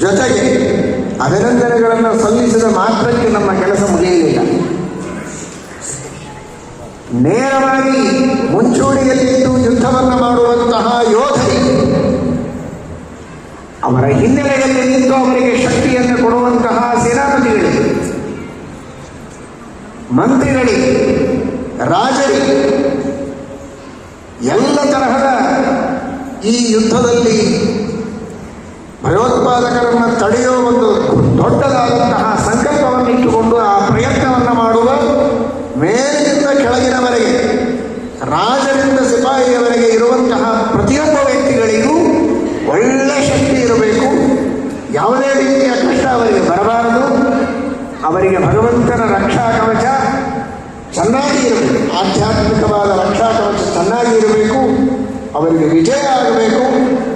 ಜೊತೆಗೆ ಅಭಿನಂದನೆಗಳನ್ನು ಸಲ್ಲಿಸಿದ ಮಾತ್ರಕ್ಕೆ ನಮ್ಮ ಕೆಲಸ ಮುಗಿಯಲಿಲ್ಲ. ನೇರವಾಗಿ ಮುಂಚೂಣಿಯಲ್ಲಿದ್ದು ಯುದ್ಧವನ್ನು ಮಾಡುವಂತಹ ಯೋಧರಿಗೆ ಅವರ ಹಿನ್ನೆಲೆಯಲ್ಲಿ ನಿಂತು ಅವರಿಗೆ ಶಕ್ತಿಯನ್ನು ಕೊಡುವಂತಹ ಸೇನಾಪತಿಗಳಿಗೆ ಮಂತ್ರಿಗಳಿಗೆ ರಾಜರಿಗೆ ಎಲ್ಲ ತರಹದ ಈ ಯುದ್ಧದಲ್ಲಿ ಒಂದು ದೊಡ್ಡದಾದಂತಹ ಸಂಕಲ್ಪವನ್ನು ಇಟ್ಟುಕೊಂಡು ಆ ಪ್ರಯತ್ನವನ್ನು ಮಾಡುವ ಮೇಲಿನಿಂದ ಕೆಳಗಿನವರೆಗೆ, ರಾಜರಿಂದ ಸಿಪಾಯಿಯವರೆಗೆ ಇರುವಂತಹ ಪ್ರತಿಯೊಬ್ಬ ವ್ಯಕ್ತಿಗಳಿಗೂ ಒಳ್ಳೆ ಶಕ್ತಿ ಇರಬೇಕು. ಯಾವುದೇ ರೀತಿಯ ಕಷ್ಟ ಅವರಿಗೆ ಬರಬಾರದು. ಅವರಿಗೆ ಭಗವಂತನ ರಕ್ಷಾ ಕವಚ ಚೆನ್ನಾಗಿ ಇರಬೇಕು. ಆಧ್ಯಾತ್ಮಿಕವಾದ ರಕ್ಷಾ ಕವಚ ಚೆನ್ನಾಗಿ ಇರಬೇಕು. ಅವರಿಗೆ ವಿಜಯ ಆಗಬೇಕು.